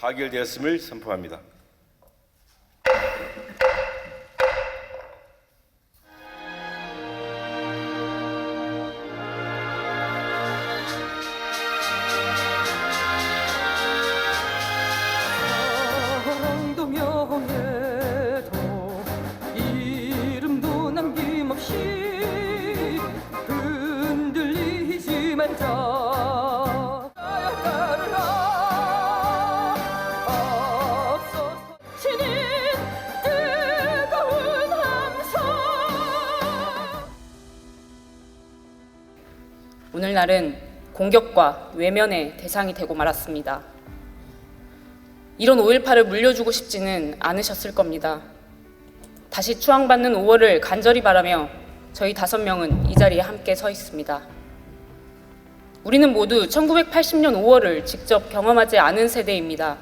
가결되었음을 선포합니다. 공격과 외면의 대상이 되고 말았습니다. 이런 5.18을 물려주고 싶지는 않으셨을 겁니다. 다시 추앙받는 5월을 간절히 바라며 저희 다섯 명은 이 자리에 함께 서 있습니다. 우리는 모두 1980년 5월을 직접 경험하지 않은 세대입니다.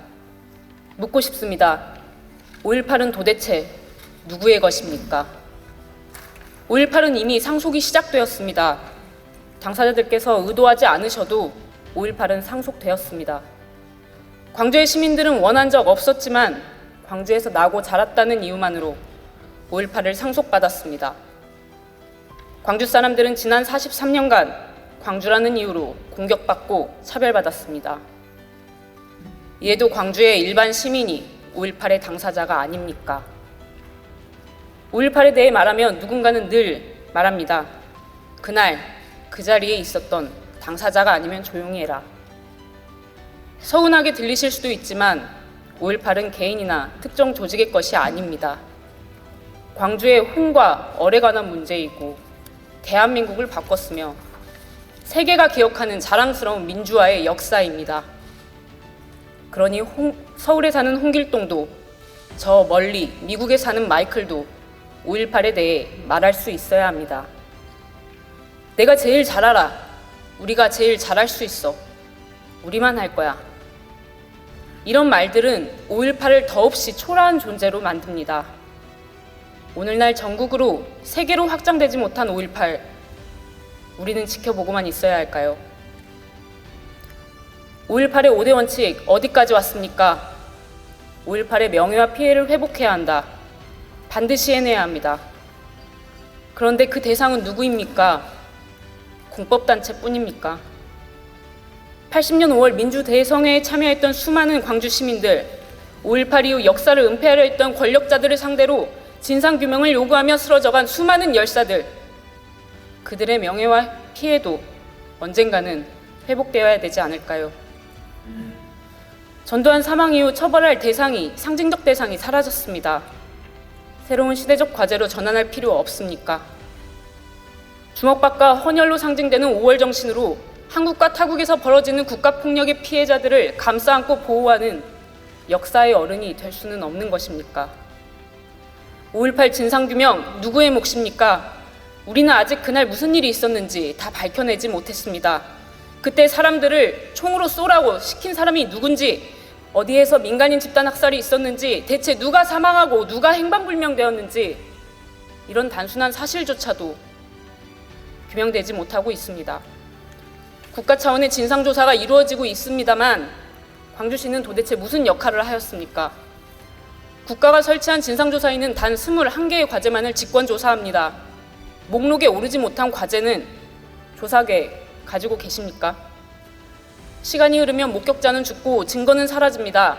묻고 싶습니다. 5.18은 도대체 누구의 것입니까? 5.18은 이미 상속이 시작되었습니다. 당사자들께서 의도하지 않으셔도 5.18은 상속되었습니다. 광주의 시민들은 원한 적 없었지만 광주에서 나고 자랐다는 이유만으로 5.18을 상속받았습니다. 광주 사람들은 지난 43년간 광주라는 이유로 공격받고 차별받았습니다. 이에도 광주의 일반 시민이 5.18의 당사자가 아닙니까? 5.18에 대해 말하면 누군가는 늘 말합니다. 그날 그 자리에 있었던 당사자가 아니면 조용히 해라. 서운하게 들리실 수도 있지만 5.18은 개인이나 특정 조직의 것이 아닙니다. 광주의 혼과 얼에 관한 문제이고 대한민국을 바꿨으며 세계가 기억하는 자랑스러운 민주화의 역사입니다. 그러니 홍- 서울에 사는 홍길동도 저 멀리 미국에 사는 마이클도 5.18에 대해 말할 수 있어야 합니다. 내가 제일 잘 알아. 우리가 제일 잘할 수 있어. 우리만 할 거야. 이런 말들은 5.18을 더없이 초라한 존재로 만듭니다. 오늘날 전국으로 세계로 확장되지 못한 5.18. 우리는 지켜보고만 있어야 할까요? 5.18의 5대 원칙 어디까지 왔습니까? 5.18의 명예와 피해를 회복해야 한다. 반드시 해내야 합니다. 그런데 그 대상은 누구입니까? 공법단체뿐입니까? 80년 5월 민주대성회에 참여했던 수많은 광주 시민들, 5.18 이후 역사를 은폐하려 했던 권력자들을 상대로 진상규명을 요구하며 쓰러져간 수많은 열사들, 그들의 명예와 피해도 언젠가는 회복되어야 되지 않을까요? 전두환 사망 이후 처벌할 대상이 상징적 대상이 사라졌습니다. 새로운 시대적 과제로 전환할 필요 없습니까? 주먹밥과 헌혈로 상징되는 5월 정신으로 한국과 타국에서 벌어지는 국가폭력의 피해자들을 감싸 안고 보호하는 역사의 어른이 될 수는 없는 것입니까? 5.18 진상규명 누구의 몫입니까? 우리는 아직 그날 무슨 일이 있었는지 다 밝혀내지 못했습니다. 그때 사람들을 총으로 쏘라고 시킨 사람이 누군지, 어디에서 민간인 집단 학살이 있었는지, 대체 누가 사망하고 누가 행방불명되었는지, 이런 단순한 사실조차도 규명되지 못하고 있습니다. 국가 차원의 진상조사가 이루어지고 있습니다만 광주시는 도대체 무슨 역할을 하였습니까? 국가가 설치한 진상조사위는 단 21개의 과제만을 직권조사합니다. 목록에 오르지 못한 과제는 조사계 가지고 계십니까? 시간이 흐르면 목격자는 죽고 증거는 사라집니다.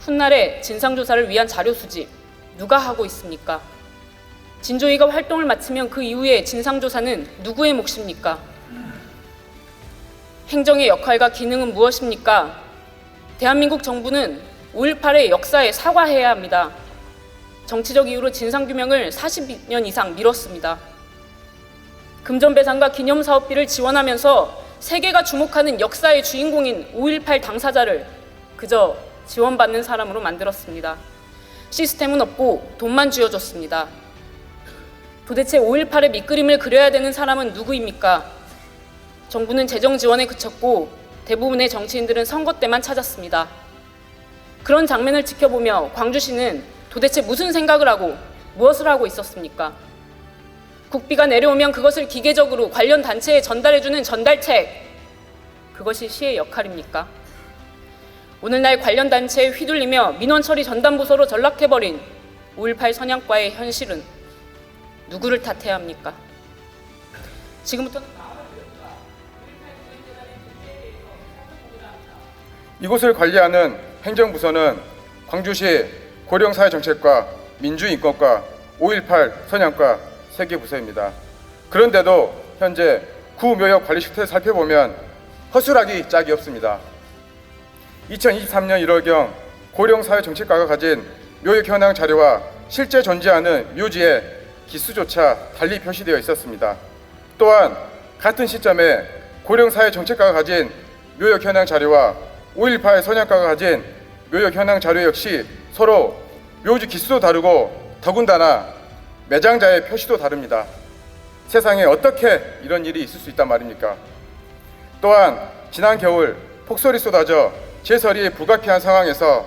훗날에 진상조사를 위한 자료 수집 누가 하고 있습니까? 진조위가 활동을 마치면 그 이후에 진상조사는 누구의 몫입니까? 행정의 역할과 기능은 무엇입니까? 대한민국 정부는 5.18의 역사에 사과해야 합니다. 정치적 이유로 진상규명을 40년 이상 미뤘습니다. 금전배상과 기념사업비를 지원하면서 세계가 주목하는 역사의 주인공인 5.18 당사자를 그저 지원받는 사람으로 만들었습니다. 시스템은 없고 돈만 쥐어줬습니다. 도대체 5.18의 밑그림을 그려야 되는 사람은 누구입니까? 정부는 재정 지원에 그쳤고 대부분의 정치인들은 선거 때만 찾았습니다. 그런 장면을 지켜보며 광주시는 도대체 무슨 생각을 하고 무엇을 하고 있었습니까? 국비가 내려오면 그것을 기계적으로 관련 단체에 전달해주는 전달책. 그것이 시의 역할입니까? 오늘날 관련 단체에 휘둘리며 민원 처리 전담 부서로 전락해버린 5.18 선양과의 현실은 누구를 탓해야 합니까? 지금부터는 이곳을 관리하는 행정부서는 광주시 고령사회정책과 민주인권과 5.18 선양과 세개 부서입니다. 그런데도 현재 구묘역 관리 실태를 살펴보면 허술하기 짝이 없습니다. 2023년 1월경 고령사회정책과가 가진 묘역 현황 자료와 실제 존재하는 묘지의 기수조차 달리 표시되어 있었습니다. 또한 같은 시점에 고령사회 정책과가 가진 묘역 현황 자료와 5.18 선양과가 가진 묘역 현황 자료 역시 서로 묘지 기수도 다르고 더군다나 매장자의 표시도 다릅니다. 세상에 어떻게 이런 일이 있을 수 있단 말입니까? 또한 지난 겨울 폭설이 쏟아져 제설이 불가피한 상황에서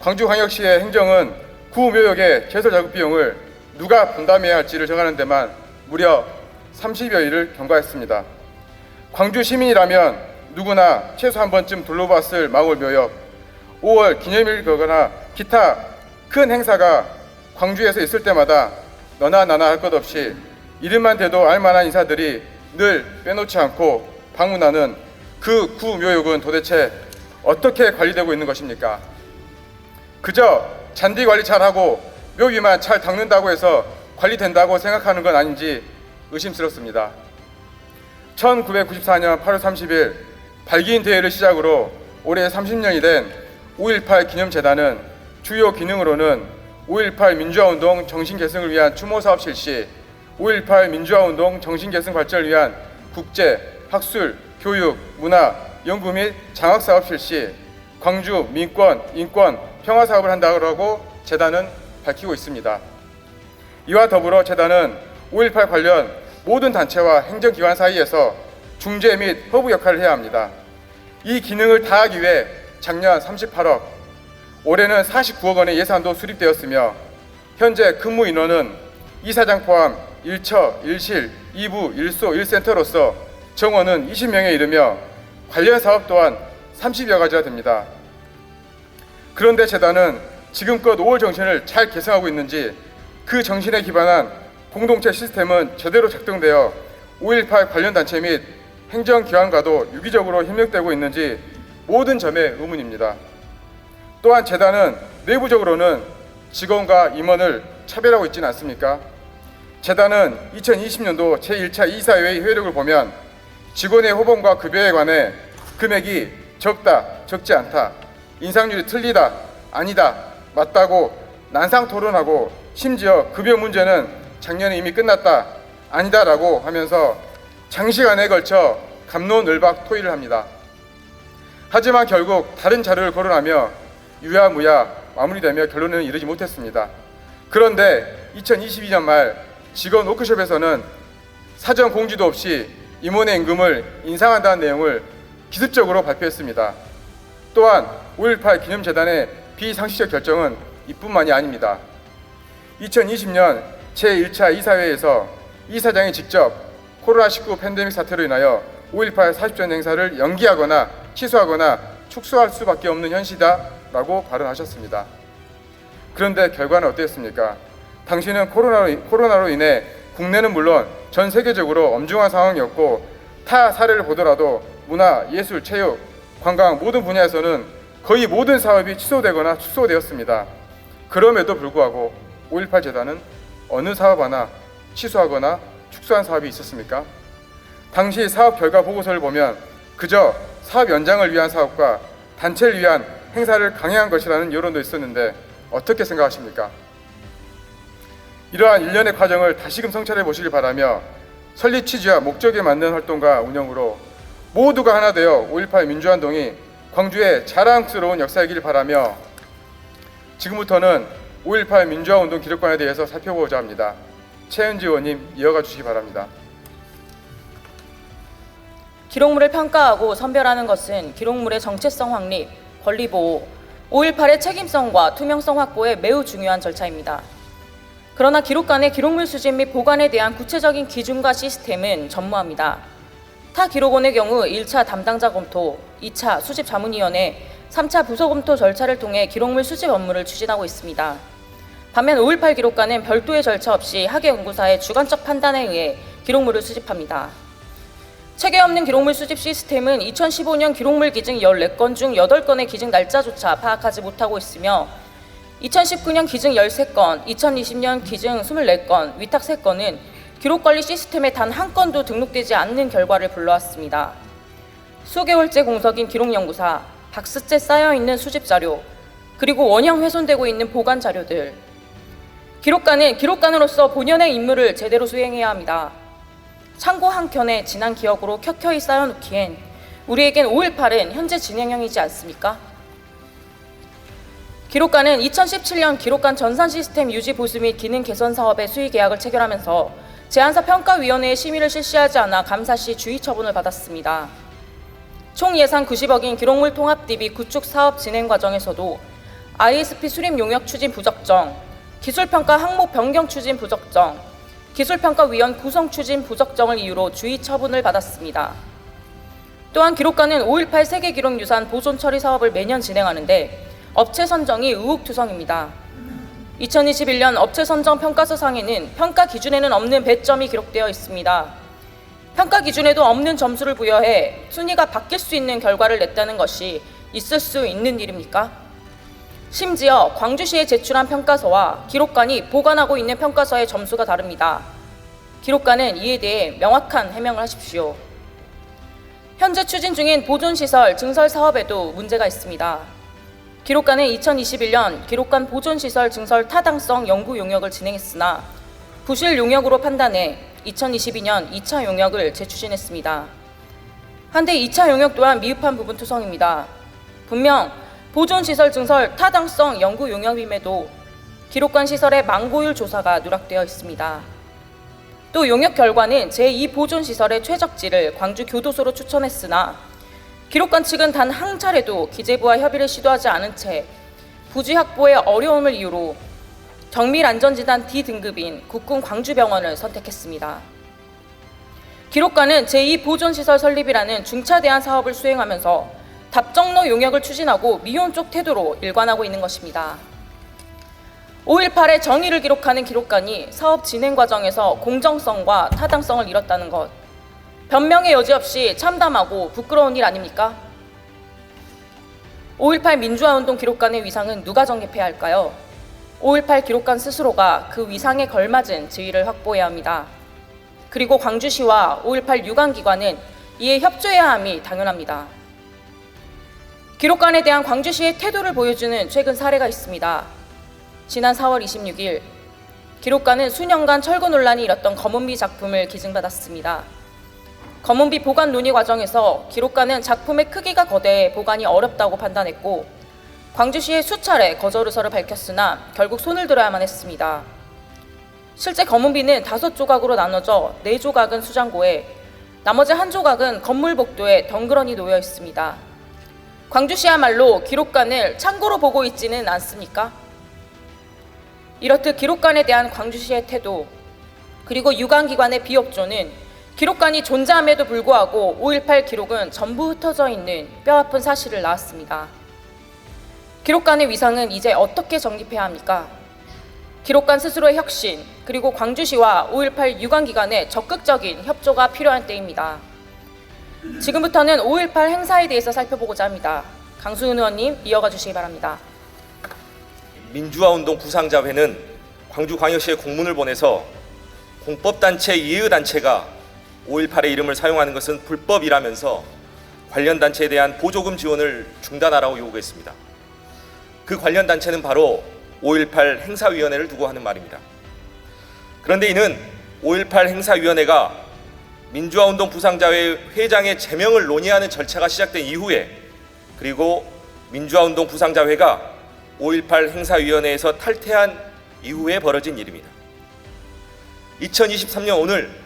광주광역시의 행정은 구묘역의 제설 작업 비용을 누가 분담해야 할지를 정하는 데만 무려 30여일을 경과했습니다. 광주 시민이라면 누구나 최소 한 번쯤 둘러봤을 마을묘역 5월 기념일거나 기타 큰 행사가 광주에서 있을 때마다 너나 나나 할 것 없이 이름만 대도 알만한 인사들이 늘 빼놓지 않고 방문하는 그 구묘역은 도대체 어떻게 관리되고 있는 것입니까? 그저 잔디 관리 잘하고 묘 위만 잘 닦는다고 해서 관리된다고 생각하는 건 아닌지 의심스럽습니다. 1994년 8월 30일 발기인 대회를 시작으로 올해 30년이 된 5.18 기념재단은 주요 기능으로는 5.18 민주화운동 정신계승을 위한 추모사업 실시, 5.18 민주화운동 정신계승 발전을 위한 국제, 학술, 교육, 문화, 연구 및 장학사업 실시, 광주 민권, 인권, 평화사업을 한다고 재단은 밝히고 있습니다. 이와 더불어 재단은 5.18 관련 모든 단체와 행정기관 사이에서 중재 및 허브 역할을 해야 합니다. 이 기능을 다하기 위해 작년 38억, 올해는 49억 원의 예산도 수립되었으며 현재 근무 인원은 이사장 포함 1처, 1실, 2부, 1소, 1센터로서 정원은 20명에 이르며 관련 사업 또한 30여 가지가 됩니다. 그런데 재단은 지금껏 5월 정신을 잘 계승하고 있는지 그 정신에 기반한 공동체 시스템은 제대로 작동되어 5.18 관련 단체 및 행정기관과도 유기적으로 협력되고 있는지 모든 점에 의문입니다. 또한 재단은 내부적으로는 직원과 임원을 차별하고 있지는 않습니까? 재단은 2020년도 제1차 이사회의 효력을 보면 직원의 호봉과 급여에 관해 금액이 적다, 적지 않다, 인상률이 틀리다, 아니다, 맞다고 난상 토론하고 심지어 급여 문제는 작년에 이미 끝났다, 아니다라고 하면서 장시간에 걸쳐 감론을박 토의를 합니다. 하지만 결국 다른 자료를 거론하며 유야무야 마무리되며 결론은 이르지 못했습니다. 그런데 2022년 말 직원 워크숍에서는 사전 공지도 없이 임원의 임금을 인상한다는 내용을 기습적으로 발표했습니다. 또한 5.18 기념재단의 비상식적 결정은 이뿐만이 아닙니다. 2020년 제1차 이사회에서 이사장이 직접 코로나19 팬데믹 사태로 인하여 5.18 40주년 행사를 연기하거나 취소하거나 축소할 수밖에 없는 현실이다라고 발언하셨습니다. 그런데 결과는 어땠습니까? 당시는 코로나로, 코로나로 인해 국내는 물론 전 세계적으로 엄중한 상황이었고 타 사례를 보더라도 문화, 예술, 체육, 관광 모든 분야에서는 거의 모든 사업이 취소되거나 축소되었습니다. 그럼에도 불구하고 5.18 재단은 어느 사업 하나 취소하거나 축소한 사업이 있었습니까? 당시 사업 결과 보고서를 보면 그저 사업 연장을 위한 사업과 단체를 위한 행사를 강행한 것이라는 여론도 있었는데 어떻게 생각하십니까? 이러한 일련의 과정을 다시금 성찰해 보시길 바라며 설립 취지와 목적에 맞는 활동과 운영으로 모두가 하나 되어 5.18 민주화운동이 광주의 자랑스러운 역사이길 바라며 지금부터는 5.18 민주화운동 기록관에 대해서 살펴보고자 합니다. 최은지 의원님 이어가 주시기 바랍니다. 기록물을 평가하고 선별하는 것은 기록물의 정체성 확립, 권리 보호, 5.18의 책임성과 투명성 확보에 매우 중요한 절차입니다. 그러나 기록관의 기록물 수집 및 보관에 대한 구체적인 기준과 시스템은 전무합니다. 타 기록원의 경우 1차 담당자 검토, 2차 수집 자문위원회, 3차 부서 검토 절차를 통해 기록물 수집 업무를 추진하고 있습니다. 반면 5.18 기록관은 별도의 절차 없이 학예 연구사의 주관적 판단에 의해 기록물을 수집합니다. 체계 없는 기록물 수집 시스템은 2015년 기록물 기증 14건 중 8건의 기증 날짜조차 파악하지 못하고 있으며 2019년 기증 13건, 2020년 기증 24건, 위탁 3건은 기록관리 시스템에 단 한 건도 등록되지 않는 결과를 불러왔습니다. 수개월째 공석인 기록연구사, 박스째 쌓여있는 수집자료, 그리고 원형 훼손되고 있는 보관 자료들. 기록관은 기록관으로서 본연의 임무를 제대로 수행해야 합니다. 창고 한 켠에 지난 기억으로 켜켜이 쌓여놓기엔 우리에겐 5.18은 현재 진행형이지 않습니까? 기록관은 2017년 기록관 전산 시스템 유지 보수 및 기능 개선 사업의 수의 계약을 체결하면서 제안사 평가위원회의 심의를 실시하지 않아 감사 시 주의 처분을 받았습니다. 총 예산 90억인 기록물 통합 DB 구축 사업 진행 과정에서도 ISP 수립 용역 추진 부적정, 기술평가 항목 변경 추진 부적정, 기술평가위원 구성 추진 부적정을 이유로 주의 처분을 받았습니다. 또한 기록관은 5.18 세계기록유산 보존 처리 사업을 매년 진행하는데 업체 선정이 의혹투성입니다. 2021년 업체 선정 평가서 상에는 평가 기준에는 없는 배점이 기록되어 있습니다. 평가 기준에도 없는 점수를 부여해 순위가 바뀔 수 있는 결과를 냈다는 것이 있을 수 있는 일입니까? 심지어 광주시에 제출한 평가서와 기록관이 보관하고 있는 평가서의 점수가 다릅니다. 기록관은 이에 대해 명확한 해명을 하십시오. 현재 추진 중인 보존시설 증설 사업에도 문제가 있습니다. 기록관은 2021년 기록관 보존시설 증설 타당성 연구 용역을 진행했으나 부실 용역으로 판단해 2022년 2차 용역을 재추진했습니다. 한데 2차 용역 또한 미흡한 부분 투성입니다. 분명 보존시설 증설 타당성 연구 용역임에도 기록관 시설의 망고율 조사가 누락되어 있습니다. 또 용역 결과는 제2 보존시설의 최적지를 광주 교도소로 추천했으나 기록관 측은 단 한 차례도 기재부와 협의를 시도하지 않은 채 부지 확보의 어려움을 이유로 정밀 안전지단 D등급인 국군 광주병원을 선택했습니다. 기록관은 제2보존시설 설립이라는 중차대한 사업을 수행하면서 답정로 용역을 추진하고 미온 쪽 태도로 일관하고 있는 것입니다. 5.18의 정의를 기록하는 기록관이 사업 진행 과정에서 공정성과 타당성을 잃었다는 것, 변명의 여지 없이 참담하고 부끄러운 일 아닙니까? 5.18 민주화운동 기록관의 위상은 누가 정립해야 할까요? 5.18 기록관 스스로가 그 위상에 걸맞은 지위를 확보해야 합니다. 그리고 광주시와 5.18 유관기관은 이에 협조해야 함이 당연합니다. 기록관에 대한 광주시의 태도를 보여주는 최근 사례가 있습니다. 지난 4월 26일 기록관은 수년간 철거 논란이 일었던 검은비 작품을 기증받았습니다. 검은비 보관 논의 과정에서 기록관은 작품의 크기가 거대해 보관이 어렵다고 판단했고 광주시에 수차례 거절 의사를 밝혔으나 결국 손을 들어야만 했습니다. 실제 검은비는 다섯 조각으로 나눠져 네 조각은 수장고에 나머지 한 조각은 건물 복도에 덩그러니 놓여 있습니다. 광주시야말로 기록관을 창고로 보고 있지는 않습니까? 이렇듯 기록관에 대한 광주시의 태도 그리고 유관기관의 비협조는 기록관이 존재함에도 불구하고 5.18 기록은 전부 흩어져 있는 뼈아픈 사실을 낳았습니다. 기록관의 위상은 이제 어떻게 정립해야 합니까? 기록관 스스로의 혁신, 그리고 광주시와 5.18 유관기관의 적극적인 협조가 필요한 때입니다. 지금부터는 5.18 행사에 대해서 살펴보고자 합니다. 강수은 의원님 이어가 주시기 바랍니다. 민주화운동 부상자회는 광주광역시에 공문을 보내서 공법단체 이해단체가 5.18의 이름을 사용하는 것은 불법이라면서 관련 단체에 대한 보조금 지원을 중단하라고 요구했습니다. 그 관련 단체는 바로 5.18 행사위원회를 두고 하는 말입니다. 그런데 이는 5.18 행사위원회가 민주화운동 부상자회 회장의 제명을 논의하는 절차가 시작된 이후에 그리고 민주화운동 부상자회가 5.18 행사위원회에서 탈퇴한 이후에 벌어진 일입니다. 2023년 오늘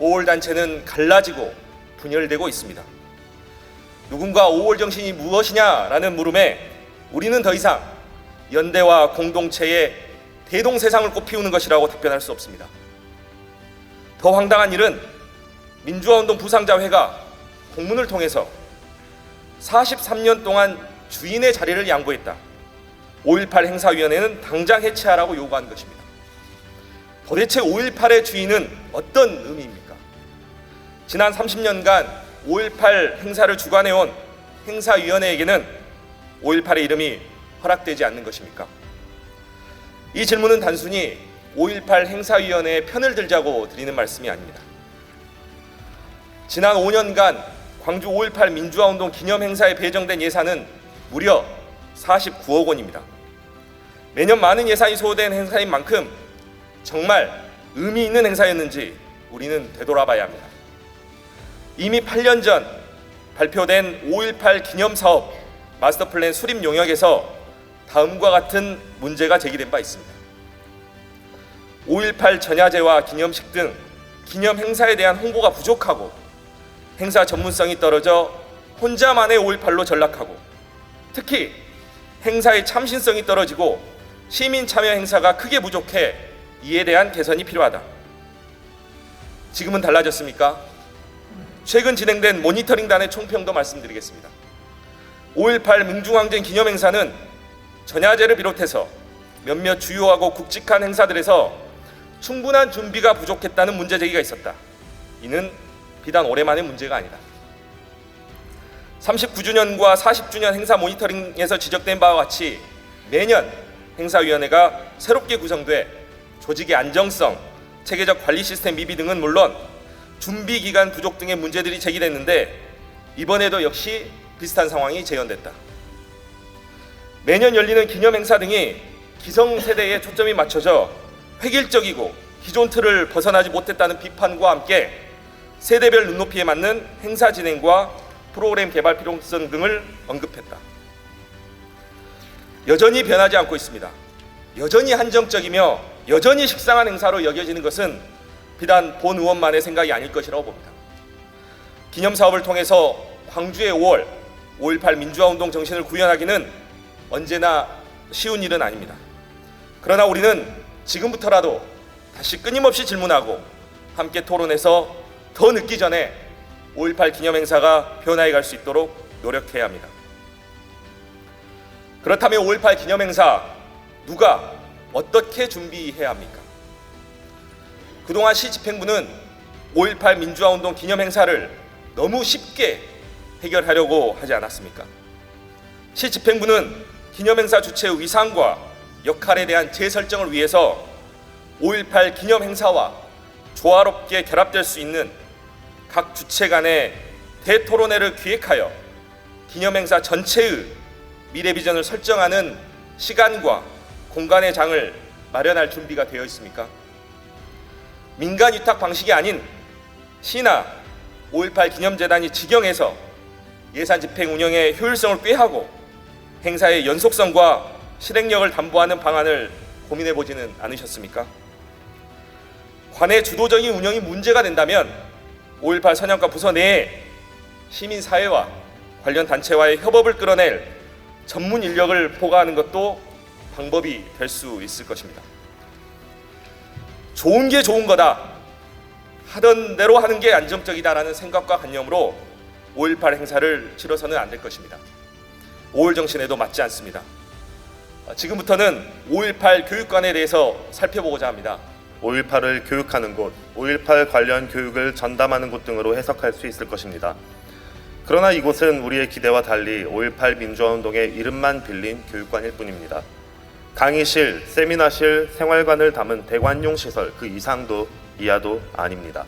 5월 단체는 갈라지고 분열되고 있습니다. 누군가 5월 정신이 무엇이냐라는 물음에 우리는 더 이상 연대와 공동체의 대동세상을 꽃피우는 것이라고 답변할 수 없습니다. 더 황당한 일은 민주화운동 부상자회가 공문을 통해서 43년 동안 주인의 자리를 양보했다. 5.18 행사위원회는 당장 해체하라고 요구한 것입니다. 도대체 5.18의 주인은 어떤 의미입니까? 지난 30년간 5.18 행사를 주관해온 행사위원회에게는 5.18의 이름이 허락되지 않는 것입니까? 이 질문은 단순히 5.18 행사위원회의 편을 들자고 드리는 말씀이 아닙니다. 지난 5년간 광주 5.18 민주화운동 기념 행사에 배정된 예산은 무려 49억 원입니다. 매년 많은 예산이 소요된 행사인 만큼 정말 의미 있는 행사였는지 우리는 되돌아봐야 합니다. 이미 8년 전 발표된 5.18 기념 사업 마스터 플랜 수립 용역에서 다음과 같은 문제가 제기된 바 있습니다. 5.18 전야제와 기념식 등 기념 행사에 대한 홍보가 부족하고 행사 전문성이 떨어져 혼자만의 5.18로 전락하고 특히 행사의 참신성이 떨어지고 시민 참여 행사가 크게 부족해 이에 대한 개선이 필요하다. 지금은 달라졌습니까? 최근 진행된 모니터링단의 총평도 말씀드리겠습니다. 5.18 민중항쟁 기념행사는 전야제를 비롯해서 몇몇 주요하고 굵직한 행사들에서 충분한 준비가 부족했다는 문제 제기가 있었다. 이는 비단 올해만의 문제가 아니다. 39주년과 40주년 행사 모니터링에서 지적된 바와 같이 매년 행사위원회가 새롭게 구성돼 조직의 안정성, 체계적 관리 시스템 미비 등은 물론 준비 기간 부족 등의 문제들이 제기됐는데 이번에도 역시 비슷한 상황이 재현됐다. 매년 열리는 기념 행사 등이 기성 세대에 초점이 맞춰져 획일적이고 기존 틀을 벗어나지 못했다는 비판과 함께 세대별 눈높이에 맞는 행사 진행과 프로그램 개발 필요성 등을 언급했다. 여전히 변하지 않고 있습니다. 여전히 한정적이며 여전히 식상한 행사로 여겨지는 것은 비단 본 의원만의 생각이 아닐 것이라고 봅니다. 기념 사업을 통해서 광주의 5월 5.18 민주화운동 정신을 구현하기는 언제나 쉬운 일은 아닙니다. 그러나 우리는 지금부터라도 다시 끊임없이 질문하고 함께 토론해서 더 늦기 전에 5.18 기념 행사가 변화해 갈 수 있도록 노력해야 합니다. 그렇다면 5.18 기념 행사 누가 어떻게 준비해야 합니까? 그동안 시 집행부는 5.18 민주화운동 기념 행사를 너무 쉽게 해결하려고 하지 않았습니까? 시 집행부는 기념 행사 주체의 위상과 역할에 대한 재설정을 위해서 5.18 기념 행사와 조화롭게 결합될 수 있는 각 주체 간의 대토론회를 기획하여 기념 행사 전체의 미래 비전을 설정하는 시간과 공간의 장을 마련할 준비가 되어 있습니까? 민간 위탁 방식이 아닌 시나 5.18 기념재단이 직영해서 예산 집행 운영의 효율성을 꾀하고 행사의 연속성과 실행력을 담보하는 방안을 고민해 보지는 않으셨습니까? 관의 주도적인 운영이 문제가 된다면 5.18 선양과 부서 내에 시민 사회와 관련 단체와의 협업을 끌어낼 전문 인력을 포괄하는 것도 방법이 될 수 있을 것입니다. 좋은 게 좋은 거다. 하던 대로 하는 게 안정적이다라는 생각과 관념으로 5.18 행사를 치러서는 안 될 것입니다. 5월 정신에도 맞지 않습니다. 어, 지금부터는 5.18 교육관에 대해서 살펴보고자 합니다. 5.18을 교육하는 곳, 5.18 관련 교육을 전담하는 곳 등으로 해석할 수 있을 것입니다. 그러나 이곳은 우리의 기대와 달리 5.18 민주화운동의 이름만 빌린 교육관일 뿐입니다. 강의실, 세미나실, 생활관을 담은 대관용 시설 그 이상도 이하도 아닙니다.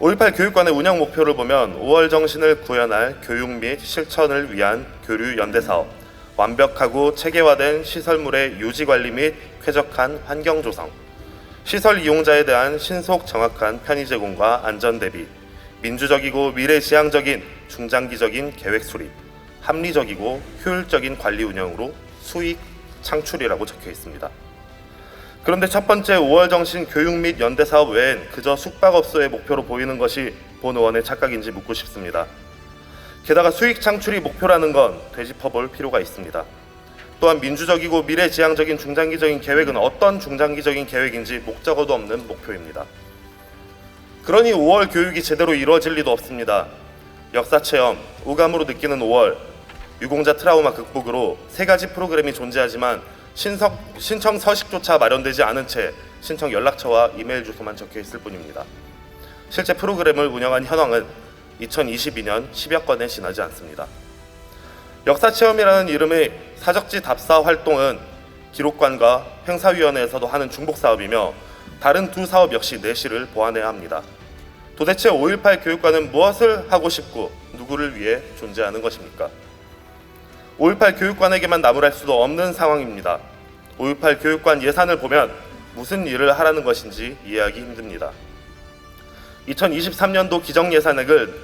5.18 교육관의 운영 목표를 보면 5월 정신을 구현할 교육 및 실천을 위한 교류 연대 사업, 완벽하고 체계화된 시설물의 유지 관리 및 쾌적한 환경 조성, 시설 이용자에 대한 신속 정확한 편의 제공과 안전 대비, 민주적이고 미래지향적인 중장기적인 계획 수립, 합리적이고 효율적인 관리 운영으로 수익 창출이라고 적혀 있습니다. 그런데 첫 번째 5월 정신 교육 및 연대 사업 외엔 그저 숙박업소의 목표로 보이는 것이 본 의원의 착각인지 묻고 싶습니다. 게다가 수익 창출이 목표라는 건 되짚어볼 필요가 있습니다. 또한 민주적이고 미래지향적인 중장기적인 계획은 어떤 중장기적인 계획인지 목적어도 없는 목표입니다. 그러니 5월 교육이 제대로 이루어질 리도 없습니다. 역사 체험, 우감으로 느끼는 5월, 유공자 트라우마 극복으로 세 가지 프로그램이 존재하지만 신청, 신청 서식조차 마련되지 않은 채 신청 연락처와 이메일 주소만 적혀 있을 뿐입니다. 실제 프로그램을 운영한 현황은 2022년 10여 건에 지나지 않습니다. 역사 체험이라는 이름의 사적지 답사 활동은 기록관과 행사위원회에서도 하는 중복 사업이며 다른 두 사업 역시 내실을 보완해야 합니다. 도대체 5.18 교육관은 무엇을 하고 싶고 누구를 위해 존재하는 것입니까? 5.18 교육관에게만 나무랄 수도 없는 상황입니다. 5.18 교육관 예산을 보면 무슨 일을 하라는 것인지 이해하기 힘듭니다. 2023년도 기정 예산액은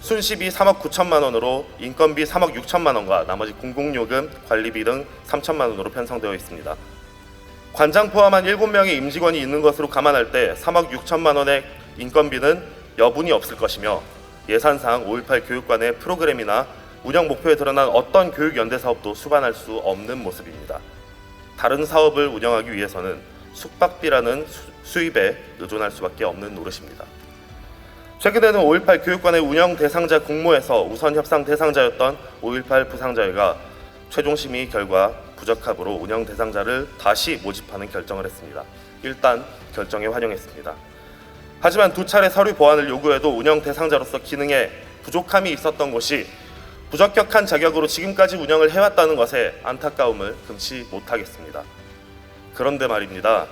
순시비 3억 9천만 원으로 인건비 3억 6천만 원과 나머지 공공요금, 관리비 등 3천만 원으로 편성되어 있습니다. 관장 포함한 7명의 임직원이 있는 것으로 감안할 때 3억 6천만 원의 인건비는 여분이 없을 것이며 예산상 5.18 교육관의 프로그램이나 운영 목표에 드러난 어떤 교육 연대 사업도 수반할 수 없는 모습입니다. 다른 사업을 운영하기 위해서는 숙박비라는 수- 수입에 의존할 수밖에 없는 노릇입니다. 최근에는 5.18 교육관의 운영 대상자 공모에서 우선 협상 대상자였던 5.18 부상자회가 최종 심의 결과 부적합으로 운영 대상자를 다시 모집하는 결정을 했습니다. 일단 결정에 환영했습니다. 하지만 두 차례 서류 보완을 요구해도 운영 대상자로서 기능에 부족함이 있었던 것이 부적격한 자격으로 지금까지 운영을 해왔다는 것에 안타까움을 금치 못하겠습니다. 그런데 말입니다.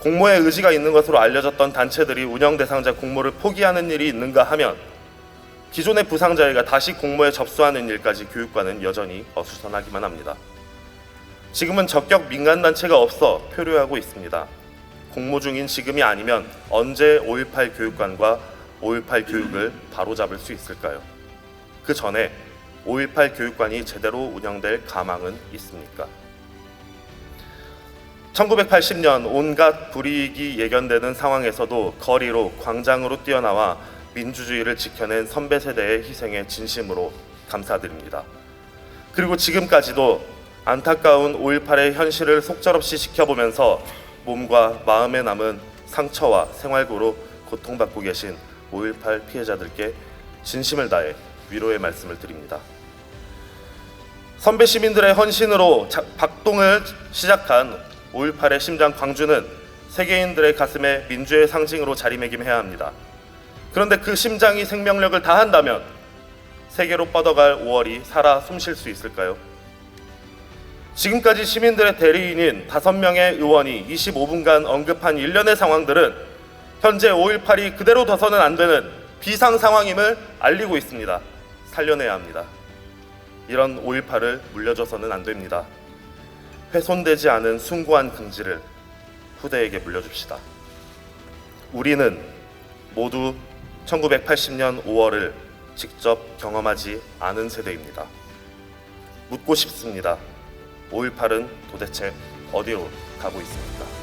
공모에 의지가 있는 것으로 알려졌던 단체들이 운영 대상자 공모를 포기하는 일이 있는가 하면 기존의 부상자회가 다시 공모에 접수하는 일까지 교육관은 여전히 어수선하기만 합니다. 지금은 적격 민간 단체가 없어 표류하고 있습니다. 공모 중인 지금이 아니면 언제 5.18 교육관과 5.18 교육을 바로잡을 수 있을까요? 그 전에 5.18 교육관이 제대로 운영될 가망은 있습니까? 1980년 온갖 불이익이 예견되는 상황에서도 거리로 광장으로 뛰어나와 민주주의를 지켜낸 선배 세대의 희생에 진심으로 감사드립니다. 그리고 지금까지도 안타까운 5.18의 현실을 속절없이 지켜보면서 몸과 마음에 남은 상처와 생활고로 고통받고 계신 5.18 피해자들께 진심을 다해 위로의 말씀을 드립니다. 선배 시민들의 헌신으로 자- 박동을 시작한 5.18의 심장 광주는 세계인들의 가슴에 민주의 상징으로 자리매김해야 합니다. 그런데 그 심장이 생명력을 다한다면 세계로 뻗어갈 5월이 살아 숨쉴 수 있을까요? 지금까지 시민들의 대리인인 5명의 의원이 25분간 언급한 일련의 상황들은 현재 5.18이 그대로 둬서는 안 되는 비상 상황임을 알리고 있습니다. 살려내야 합니다. 이런 5.18을 물려줘서는 안 됩니다. 훼손되지 않은 숭고한 긍지를 후대에게 물려줍시다. 우리는 모두 1980년 5월을 직접 경험하지 않은 세대입니다. 묻고 싶습니다. 5.18은 도대체 어디로 가고 있습니까?